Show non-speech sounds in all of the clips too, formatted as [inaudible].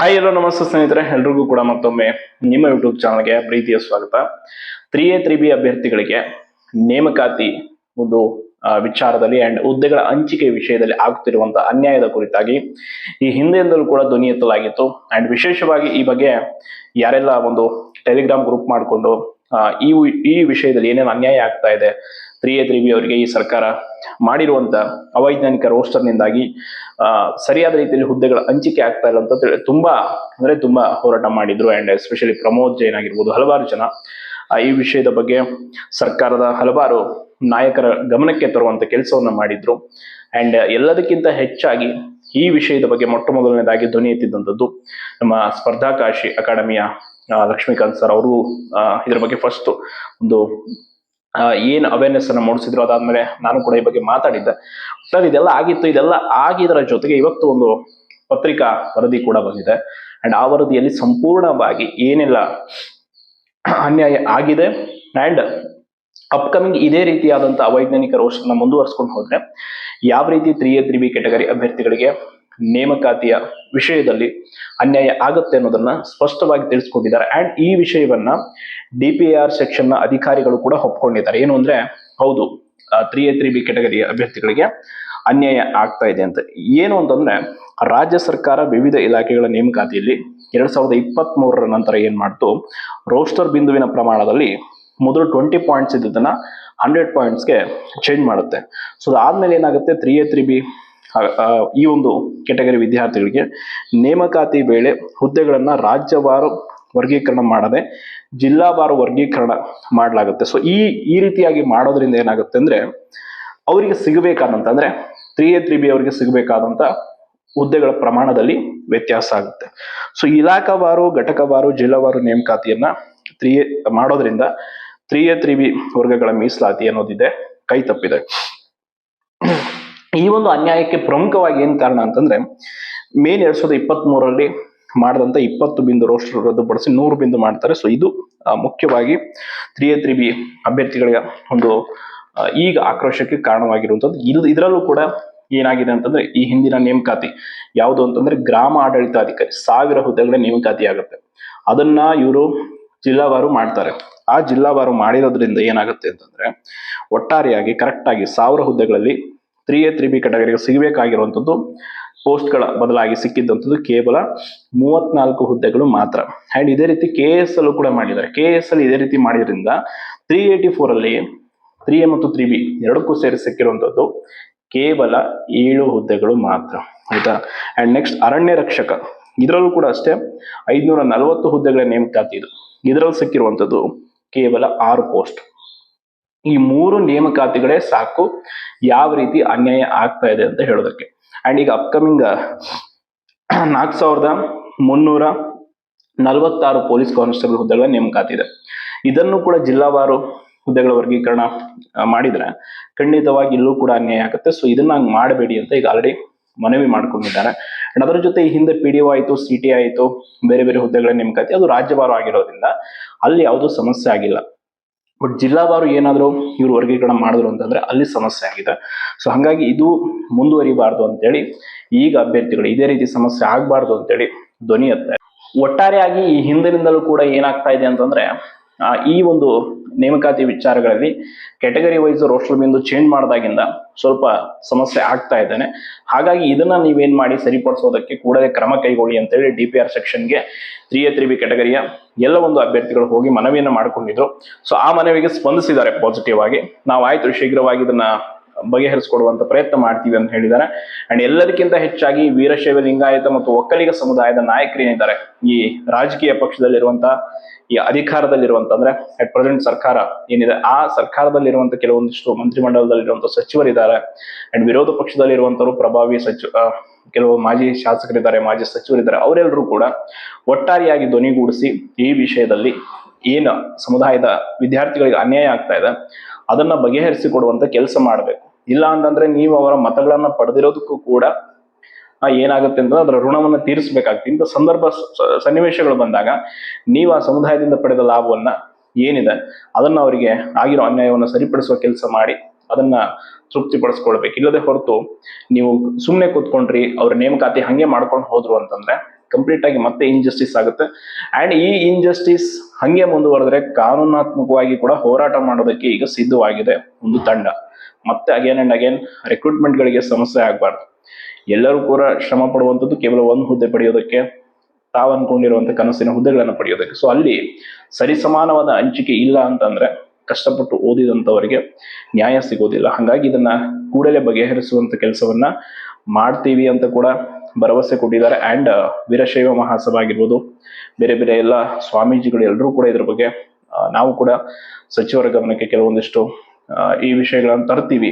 Hi ಎಲ್ಲೋ ನಮಸ್ತೆ ಸ್ನೇಹಿತರೆ, ಎಲ್ರಿಗೂ ಕೂಡ ಮತ್ತೊಮ್ಮೆ ನಿಮ್ಮ ಯೂಟ್ಯೂಬ್ ಚಾನಲ್ಗೆ ಪ್ರೀತಿಯ ಸ್ವಾಗತ. ತ್ರೀ ಎ ತ್ರೀ ಬಿ ಅಭ್ಯರ್ಥಿಗಳಿಗೆ ನೇಮಕಾತಿ ಒಂದು ವಿಚಾರದಲ್ಲಿ ಅಂಡ್ ಹುದ್ದೆಗಳ ಹಂಚಿಕೆ ವಿಷಯದಲ್ಲಿ ಆಗುತ್ತಿರುವಂತಹ ಅನ್ಯಾಯದ ಕುರಿತಾಗಿ ಈ ಹಿಂದೆಯಿಂದಲೂ ಕೂಡ ಧ್ವನಿ ಎತ್ತಲಾಗಿತ್ತು. ಅಂಡ್ ವಿಶೇಷವಾಗಿ ಈ ಬಗ್ಗೆ ಯಾರೆಲ್ಲ ಒಂದು ಟೆಲಿಗ್ರಾಮ್ ಗ್ರೂಪ್ ಮಾಡಿಕೊಂಡು ಈ ಈ ವಿಷಯದಲ್ಲಿ ಏನೇನು ಅನ್ಯಾಯ ಆಗ್ತಾ ಇದೆ ತ್ರೀ ಎ ತ್ರೀ ಬಿ ಅವರಿಗೆ ಈ ಸರ್ಕಾರ ಮಾಡಿರುವಂತ ಅವೈಜ್ಞಾನಿಕ ರೋಸ್ಟರ್ನಿಂದಾಗಿ ಸರಿಯಾದ ರೀತಿಯಲ್ಲಿ ಹುದ್ದೆಗಳ ಹಂಚಿಕೆ ಆಗ್ತಾ ಇಲ್ಲ ಅಂತ ತುಂಬಾ, ಅಂದ್ರೆ ತುಂಬಾ ಹೋರಾಟ ಮಾಡಿದ್ರು ಅಂಡ್ ಎಸ್ಪೆಷಲಿ ಪ್ರಮೋದ್ ಜೈನ್ ಆಗಿರ್ಬೋದು, ಹಲವಾರು ಜನ ಈ ವಿಷಯದ ಬಗ್ಗೆ ಸರ್ಕಾರದ ಹಲವಾರು ನಾಯಕರ ಗಮನಕ್ಕೆ ತರುವಂತ ಕೆಲಸವನ್ನ ಮಾಡಿದ್ರು. ಅಂಡ್ ಎಲ್ಲದಕ್ಕಿಂತ ಹೆಚ್ಚಾಗಿ ಈ ವಿಷಯದ ಬಗ್ಗೆ ಮೊಟ್ಟ ಮೊದಲನೇದಾಗಿ ಧ್ವನಿ ಎತ್ತಿದ್ದಂಥದ್ದು ನಮ್ಮ ಸ್ಪರ್ಧಾಕಾಶಿ ಅಕಾಡೆಮಿಯ ಲಕ್ಷ್ಮೀಕಾಂತ್ ಸರ್ ಅವರು ಇದರ ಬಗ್ಗೆ ಫಸ್ಟ್ ಒಂದು ಏನ್ ಅವೇರ್ನೆಸ್ ಅನ್ನ ಮೂಡಿಸಿದ್ರು ಅದಾದ್ಮೇಲೆ ನಾನು ಕೂಡ ಈ ಬಗ್ಗೆ ಮಾತಾಡಿದ್ದೆ. ಸರ್ ಇದೆಲ್ಲ ಆಗಿತ್ತು, ಇದೆಲ್ಲ ಆಗಿದರ ಜೊತೆಗೆ ಇವತ್ತು ಒಂದು ಪತ್ರಿಕಾ ವರದಿ ಕೂಡ ಬಂದಿದೆ. ಅಂಡ್ ಆ ವರದಿಯಲ್ಲಿ ಸಂಪೂರ್ಣವಾಗಿ ಏನೆಲ್ಲ ಅನ್ಯಾಯ ಆಗಿದೆ ಅಂಡ್ ಅಪ್ಕಮಿಂಗ್ ಇದೇ ರೀತಿಯಾದಂತಹ ಅವೈಜ್ಞಾನಿಕ ರೋಷನ್ನ ಮುಂದುವರ್ಸ್ಕೊಂಡು ಹೋದ್ರೆ ಯಾವ ರೀತಿ three A three B category ಅಭ್ಯರ್ಥಿಗಳಿಗೆ ನೇಮಕಾತಿಯ ವಿಷಯದಲ್ಲಿ ಅನ್ಯಾಯ ಆಗುತ್ತೆ ಅನ್ನೋದನ್ನ ಸ್ಪಷ್ಟವಾಗಿ ತಿಳಿಸ್ಕೊಂಡಿದ್ದಾರೆ. ಅಂಡ್ ಈ ವಿಷಯವನ್ನ ಡಿ ಪಿ ಆರ್ ಸೆಕ್ಷನ್ನ ಅಧಿಕಾರಿಗಳು ಕೂಡ ಒಪ್ಕೊಂಡಿದ್ದಾರೆ. ಏನು ಅಂದ್ರೆ, ಹೌದು ತ್ರೀ ಎ ತ್ರೀ ಬಿ ಕೆಟಗರಿಯ ಅಭ್ಯರ್ಥಿಗಳಿಗೆ ಅನ್ಯಾಯ ಆಗ್ತಾ ಇದೆ ಅಂತ. ಏನು ಅಂತಂದ್ರೆ, ರಾಜ್ಯ ಸರ್ಕಾರ ವಿವಿಧ ಇಲಾಖೆಗಳ ನೇಮಕಾತಿಯಲ್ಲಿ ಎರಡ್ ಸಾವಿರದ ಇಪ್ಪತ್ತ್ ಮೂರರ ನಂತರ ಏನ್ ಮಾಡ್ತು? ರೋಸ್ಟರ್ ಬಿಂದುವಿನ ಪ್ರಮಾಣದಲ್ಲಿ ಮೊದಲು ಟ್ವೆಂಟಿ ಪಾಯಿಂಟ್ಸ್ ಇದ್ದದನ್ನ ಹಂಡ್ರೆಡ್ ಪಾಯಿಂಟ್ಸ್ಗೆ ಚೇಂಜ್ ಮಾಡುತ್ತೆ. ಸೊ ಅದಾದ್ಮೇಲೆ ಏನಾಗುತ್ತೆ? ತ್ರೀ ಎ ತ್ರೀ ಬಿ ಈ ಒಂದು ಕೆಟಗರಿ ವಿದ್ಯಾರ್ಥಿಗಳಿಗೆ ನೇಮಕಾತಿ ವೇಳೆ ಹುದ್ದೆಗಳನ್ನು ರಾಜ್ಯವಾರು ವರ್ಗೀಕರಣ ಮಾಡದೆ ಜಿಲ್ಲಾವಾರು ವರ್ಗೀಕರಣ ಮಾಡಲಾಗುತ್ತೆ. ಸೊ ಈ ಈ ರೀತಿಯಾಗಿ ಮಾಡೋದ್ರಿಂದ ಏನಾಗುತ್ತೆ ಅಂದ್ರೆ ಅವರಿಗೆ ಸಿಗಬೇಕಾದಂತ ಅಂದ್ರೆ ತ್ರೀ ಎ ತ್ರೀ ಬಿ ಅವರಿಗೆ ಸಿಗಬೇಕಾದಂತ ಹುದ್ದೆಗಳ ಪ್ರಮಾಣದಲ್ಲಿ ವ್ಯತ್ಯಾಸ ಆಗುತ್ತೆ. ಸೊ ಇಲಾಖಾವಾರು ಘಟಕವಾರು ಜಿಲ್ಲಾವಾರು ನೇಮಕಾತಿಯನ್ನ ತ್ರೀ ಮಾಡೋದ್ರಿಂದ ತ್ರೀ ಎ ತ್ರೀ ಬಿ ವರ್ಗಗಳ ಮೀಸಲಾತಿ ಅನ್ನೋದಿದೆ ಕೈ ತಪ್ಪಿದೆ. ಈ ಒಂದು ಅನ್ಯಾಯಕ್ಕೆ ಪ್ರಮುಖವಾಗಿ ಏನ್ ಕಾರಣ ಅಂತಂದ್ರೆ, ಮೇ ಎರಡ್ ಸಾವಿರದ ಇಪ್ಪತ್ತ್ ಮೂರರಲ್ಲಿ ಮಾಡಿದಂತ ಇಪ್ಪತ್ತು ಬಿಂದು ರೋಸ್ಟರ್ ರದ್ದುಪಡಿಸಿ ನೂರು ಬಿಂದು ಮಾಡ್ತಾರೆ. ಸೊ ಇದು ಮುಖ್ಯವಾಗಿ ತ್ರೀ ಎ ತ್ರೀ ಬಿ ಅಭ್ಯರ್ಥಿಗಳಿಗೆ ಒಂದು ಈಗ ಆಕ್ರೋಶಕ್ಕೆ ಕಾರಣವಾಗಿರುವಂತದ್ದು. ಇದು, ಇದರಲ್ಲೂ ಕೂಡ ಏನಾಗಿದೆ ಅಂತಂದ್ರೆ, ಈ ಹಿಂದಿನ ನೇಮಕಾತಿ ಯಾವುದು ಅಂತಂದ್ರೆ, ಗ್ರಾಮ ಆಡಳಿತಾಧಿಕಾರಿ, ಸಾವಿರ ಹುದ್ದೆಗಳ ನೇಮಕಾತಿ ಆಗುತ್ತೆ. ಅದನ್ನ ಇವರು ಜಿಲ್ಲಾವಾರು ಮಾಡ್ತಾರೆ. ಆ ಜಿಲ್ಲಾವಾರು ಮಾಡಿರೋದ್ರಿಂದ ಏನಾಗುತ್ತೆ ಅಂತಂದ್ರೆ, ಒಟ್ಟಾರೆಯಾಗಿ ಕರೆಕ್ಟ್ ಆಗಿ ಸಾವಿರ ಹುದ್ದೆಗಳಲ್ಲಿ ತ್ರೀ ಎ ತ್ರೀ ಬಿ ಕೆಟಗರಿಗೆ ಸಿಗಬೇಕಾಗಿರುವಂಥದ್ದು ಪೋಸ್ಟ್ಗಳ ಬದಲಾಗಿ ಸಿಕ್ಕಿದ್ದಂಥದ್ದು ಕೇವಲ ಮೂವತ್ನಾಲ್ಕು ಹುದ್ದೆಗಳು ಮಾತ್ರ. ಆ್ಯಂಡ್ ಇದೇ ರೀತಿ ಕೆ ಎಸ್ ಅಲ್ಲೂ ಕೂಡ ಮಾಡಿದ್ದಾರೆ. ಕೆ ಎಸ್ ಅಲ್ಲಿ ಇದೇ ರೀತಿ ಮಾಡಿದ್ರಿಂದ ತ್ರೀ ಏಯ್ಟಿ ಫೋರಲ್ಲಿ ತ್ರೀ ಎ ಮತ್ತು ತ್ರೀ ಬಿ ಎರಡಕ್ಕೂ ಸೇರಿ ಸಿಕ್ಕಿರುವಂಥದ್ದು ಕೇವಲ ಏಳು ಹುದ್ದೆಗಳು ಮಾತ್ರ. ಆಯಿತಾ? ಆ್ಯಂಡ್ ನೆಕ್ಸ್ಟ್ ಅರಣ್ಯ ರಕ್ಷಕ. ಇದರಲ್ಲೂ ಕೂಡ ಅಷ್ಟೇ ಐದುನೂರ ನಲವತ್ತು ಹುದ್ದೆಗಳ ನೇಮಕಾತಿ ಇದು ಇದರಲ್ಲಿ ಸಿಕ್ಕಿರುವಂಥದ್ದು ಕೇವಲ ಆರು ಪೋಸ್ಟ್. ಈ ಮೂರು ನೇಮಕಾತಿಗಳೇ ಸಾಕು. ಯಾವ ರೀತಿ ಅನ್ಯಾಯ ಆಗ್ತಾ ಇದೆ ಅಂತ ಹೇಳೋದಕ್ಕೆ. ಅಂಡ್ ಈಗ ಅಪ್ಕಮಿಂಗ್ [clears throat] ನಾಲ್ಕು ಸಾವಿರದ ಮುನ್ನೂರ ನಲವತ್ತಾರು ಪೊಲೀಸ್ ಕಾನ್ಸ್ಟೇಬಲ್ ಹುದ್ದೆಗಳ ನೇಮಕಾತಿ ಇದೆ. ಇದನ್ನು ಕೂಡ ಜಿಲ್ಲಾವಾರು ಹುದ್ದೆಗಳ ವರ್ಗೀಕರಣ ಮಾಡಿದ್ರೆ ಖಂಡಿತವಾಗಿ ಇಲ್ಲೂ ಕೂಡ ಅನ್ಯಾಯ ಆಗುತ್ತೆ. ಸೊ ಇದನ್ನ ಹಂಗೆ ಮಾಡಬೇಡಿ ಅಂತ ಈಗ ಆಲ್ರೆಡಿ ಮನವಿ ಮಾಡ್ಕೊಂಡಿದ್ದಾರೆ. ಅಂಡ್ ಅದರ ಜೊತೆ ಈ ಹಿಂದೆ ಪಿ ಡಿ ಆಯಿತು ಸಿ ಟಿ ಆಯಿತು, ಬೇರೆ ಬೇರೆ ಹುದ್ದೆಗಳ ನೇಮಕಾತಿ, ಅದು ರಾಜ್ಯವಾರು ಆಗಿರೋದ್ರಿಂದ ಅಲ್ಲಿ ಯಾವುದೂ ಸಮಸ್ಯೆ ಆಗಿಲ್ಲ. ಬಟ್ ಜಿಲ್ಲಾವಾರು ಏನಾದರೂ ಇವ್ರು ವರ್ಗೀಕರಣ ಮಾಡಿದ್ರು ಅಂತಂದ್ರೆ ಅಲ್ಲಿ ಸಮಸ್ಯೆ ಆಗಿದೆ. ಸೊ ಹಾಗಾಗಿ ಇದು ಮುಂದುವರಿಬಾರ್ದು ಅಂತೇಳಿ ಈಗ ಅಭ್ಯರ್ಥಿಗಳು ಇದೇ ರೀತಿ ಸಮಸ್ಯೆ ಆಗಬಾರ್ದು ಅಂತೇಳಿ ಧ್ವನಿ ಎತ್ತಾರೆ ಒಟ್ಟಾರೆಯಾಗಿ ಈ ಹಿಂದಿನಿಂದಲೂ ಕೂಡ ಏನಾಗ್ತಾ ಇದೆ ಅಂತಂದ್ರೆ ಈ ಒಂದು ನೇಮಕಾತಿ ವಿಚಾರಗಳಲ್ಲಿ ಕೆಟಗರಿ ವೈಸ್ ರೋಸ್ಟರ್ ಬಿಂದು ಚೇಂಜ್ ಮಾಡಿದಾಗಿಂದ ಸ್ವಲ್ಪ ಸಮಸ್ಯೆ ಆಗ್ತಾ ಇದ್ದಾನೆ. ಹಾಗಾಗಿ ಇದನ್ನ ನೀವೇನ್ ಮಾಡಿ ಸರಿಪಡಿಸೋದಕ್ಕೆ ಕೂಡಲೇ ಕ್ರಮ ಕೈಗೊಳ್ಳಿ ಅಂತೇಳಿ ಡಿ ಪಿ ಆರ್ ಸೆಕ್ಷನ್ಗೆ ತ್ರೀ ಎ ತ್ರೀ ಬಿ ಕೆಟಗರಿಯ ಎಲ್ಲ ಒಂದು ಅಭ್ಯರ್ಥಿಗಳು ಹೋಗಿ ಮನವಿಯನ್ನು ಮಾಡಿಕೊಂಡಿದ್ರು. ಸೊ ಆ ಮನವಿಗೆ ಸ್ಪಂದಿಸಿದ್ದಾರೆ ಪಾಸಿಟಿವ್ ಆಗಿ. ನಾವು ಆಯ್ತು, ಶೀಘ್ರವಾಗಿ ಇದನ್ನ ಬಗೆಹರಿಸಿಕೊಡುವಂತ ಪ್ರಯತ್ನ ಮಾಡ್ತೀವಿ ಅಂತ ಹೇಳಿದ್ದಾರೆ. ಅಂಡ್ ಎಲ್ಲದಕ್ಕಿಂತ ಹೆಚ್ಚಾಗಿ ವೀರಶೈವ ಲಿಂಗಾಯತ ಮತ್ತು ಒಕ್ಕಲಿಗ ಸಮುದಾಯದ ನಾಯಕರೇನಿದ್ದಾರೆ ಈ ರಾಜಕೀಯ ಪಕ್ಷದಲ್ಲಿರುವಂತ, ಈ ಅಧಿಕಾರದಲ್ಲಿರುವಂತ ಅಂದ್ರೆ ಅಟ್ ಪ್ರೆಸೆಂಟ್ ಸರ್ಕಾರ ಏನಿದೆ, ಆ ಸರ್ಕಾರದಲ್ಲಿರುವಂತ ಕೆಲವೊಂದಿಷ್ಟು ಮಂತ್ರಿಮಂಡಲದಲ್ಲಿರುವಂತ ಸಚಿವರಿದ್ದಾರೆ. ಅಂಡ್ ವಿರೋಧ ಪಕ್ಷದಲ್ಲಿರುವಂತವರು ಪ್ರಭಾವಿ ಸಚಿವ ಕೆಲವು ಮಾಜಿ ಶಾಸಕರಿದ್ದಾರೆ, ಮಾಜಿ ಸಚಿವರಿದ್ದಾರೆ, ಅವರೆಲ್ಲರೂ ಕೂಡ ಒಟ್ಟಾರೆಯಾಗಿ ಧ್ವನಿಗೂಡಿಸಿ ಈ ವಿಷಯದಲ್ಲಿ ಏನು ಸಮುದಾಯದ ವಿದ್ಯಾರ್ಥಿಗಳಿಗೆ ಅನ್ಯಾಯ ಆಗ್ತಾ ಇದೆ, ಅದನ್ನ ಬಗೆಹರಿಸಿಕೊಡುವಂತ ಕೆಲಸ ಮಾಡಬೇಕು. ಇಲ್ಲ ಅಂತಂದ್ರೆ ನೀವು ಅವರ ಮತಗಳನ್ನ ಪಡೆದಿರೋದಕ್ಕೂ ಕೂಡ ಏನಾಗುತ್ತೆ ಅಂದ್ರೆ ಅದರ ಋಣವನ್ನ ತೀರಿಸಬೇಕಾಗ್ತದೆ. ಇಂಥ ಸಂದರ್ಭ ಸನ್ನಿವೇಶಗಳು ಬಂದಾಗ ನೀವು ಆ ಸಮುದಾಯದಿಂದ ಪಡೆದ ಲಾಭವನ್ನ ಏನಿದೆ, ಅದನ್ನ ಅವರಿಗೆ ಆಗಿರೋ ಅನ್ಯಾಯವನ್ನು ಸರಿಪಡಿಸುವ ಕೆಲಸ ಮಾಡಿ ಅದನ್ನ ತೃಪ್ತಿಪಡಿಸ್ಕೊಳ್ಬೇಕು. ಇಲ್ಲದೆ ಹೊರತು ನೀವು ಸುಮ್ಮನೆ ಕೂತ್ಕೊಂಡ್ರಿ, ಅವ್ರ ನೇಮಕಾತಿ ಹಂಗೆ ಮಾಡ್ಕೊಂಡು ಹೋದ್ರು ಅಂತಂದ್ರೆ ಕಂಪ್ಲೀಟ್ ಆಗಿ ಮತ್ತೆ ಇನ್ಜಸ್ಟಿಸ್ ಆಗುತ್ತೆ. ಅಂಡ್ ಈ ಇನ್ಜಸ್ಟಿಸ್ ಹಂಗೆ ಮುಂದುವರೆದ್ರೆ ಕಾನೂನಾತ್ಮಕವಾಗಿ ಕೂಡ ಹೋರಾಟ ಮಾಡೋದಕ್ಕೆ ಈಗ ಸಿದ್ಧವಾಗಿದೆ ಒಂದು ತಂಡ. ಮತ್ತೆ ಅಗೇನ್ ಅಂಡ್ ಅಗೇನ್ ರಿಕ್ರೂಟ್ಮೆಂಟ್ ಗಳಿಗೆ ಸಮಸ್ಯೆ ಆಗಬಾರ್ದು. ಎಲ್ಲರೂ ಕೂಡ ಶ್ರಮ ಪಡುವಂಥದ್ದು ಕೇವಲ ಒಂದು ಹುದ್ದೆ ಪಡೆಯೋದಕ್ಕೆ ತಾವು ಅನ್ಕೊಂಡಿರುವಂತ ಕನಸಿನ ಹುದ್ದೆಗಳನ್ನು ಪಡೆಯೋದಕ್ಕೆ. ಸೊ ಅಲ್ಲಿ ಸರಿಸಮಾನವಾದ ಹಂಚಿಕೆ ಇಲ್ಲ ಅಂತಂದ್ರೆ ಕಷ್ಟಪಟ್ಟು ಓದಿದಂಥವರಿಗೆ ನ್ಯಾಯ ಸಿಗೋದಿಲ್ಲ. ಹಾಗಾಗಿ ಇದನ್ನ ಕೂಡಲೇ ಬಗೆಹರಿಸುವಂತ ಕೆಲಸವನ್ನ ಮಾಡ್ತೀವಿ ಅಂತ ಕೂಡ ಭರವಸೆ ಕೊಟ್ಟಿದ್ದಾರೆ. ಅಂಡ್ ವೀರಶೈವ ಮಹಾಸಭಾ ಆಗಿರ್ಬೋದು ಬೇರೆ ಬೇರೆ ಎಲ್ಲ ಸ್ವಾಮೀಜಿಗಳು ಎಲ್ಲರೂ ಕೂಡ ಇದ್ರ ಬಗ್ಗೆ ನಾವು ಕೂಡ ಸಚಿವರ ಗಮನಕ್ಕೆ ಕೆಲವೊಂದಿಷ್ಟು ಈ ವಿಷಯಗಳನ್ನು ತರ್ತೀವಿ.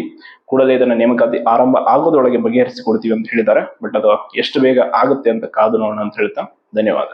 ಕೂಡಲೇ ಇದನ್ನ ನೇಮಕಾತಿ ಆರಂಭ ಆಗೋದ್ರೊಳಗೆ ಬಗೆಹರಿಸಿಕೊಡ್ತೀವಿ ಅಂತ ಹೇಳಿದ್ದಾರೆ. ಬಟ್ ಅದು ಎಷ್ಟು ಬೇಗ ಆಗುತ್ತೆ ಅಂತ ಕಾದು ನೋಡೋಣ ಅಂತ ಹೇಳ್ತಾ ಧನ್ಯವಾದ.